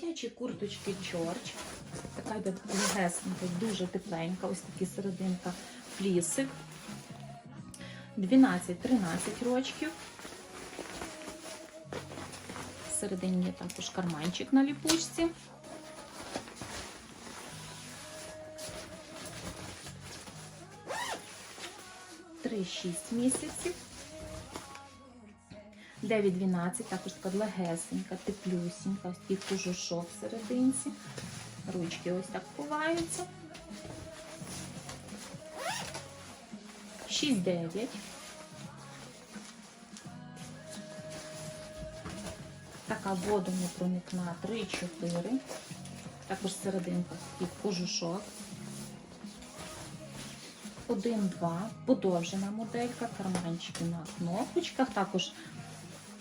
Дитячі курточки Джордж. Така йде легесенька, дуже тепленька, ось такі серединка флісик. 12-13 рочків. Всередині є також карманчик на ліпучці. Три-шість місяців. 9-12, також така легесенька, теплюсінька, такий кожушок в серединці. Ручки ось так ховаються. 6-9. Така воду не проникна 3-4. Також серединка такий кожушок. 1-2. Подовжена моделька, карманчики на кнопочках. Також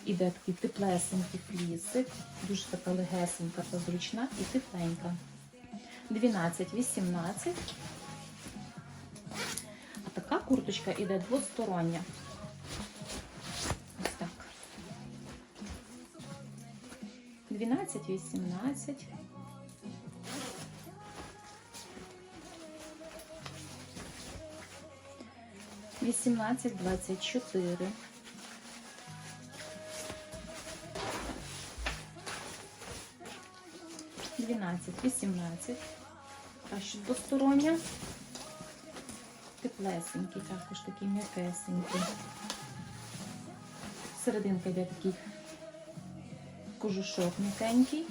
іде такий теплесенький флісик. Дуже така легесенька та зручна і тепленька. 12-18. А така курточка іде двостороння. Ось так. 12-18. Вісімнадцять двадцять чотири. Дванадцять, вісімнадцять. Краще двостороння. Теплесенький, також такий м'якесенький. Серединка йде такий кожушок м'якенький.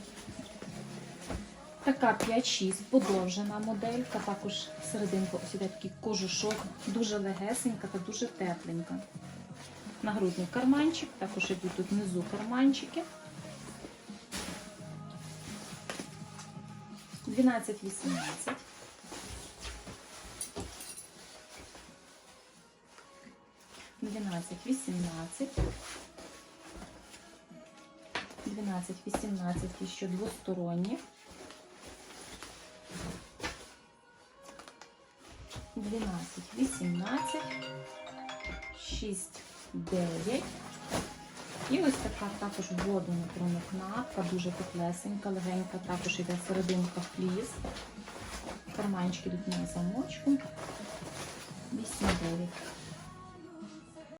Така 5-6 подовжена моделька, також серединка ось іде такий кожушок, дуже легесенька та дуже тепленька. Нагрудний карманчик, також йдуть тут внизу карманчики. 12-18. Дванадцять, вісімнадцять. 12-18 і ще двосторонні. 12-18, 6, 9. І ось така також воду не така дуже теплесенька, легенька, також йде серединка фліс. Карманчики йдуть на замочку. 8-9.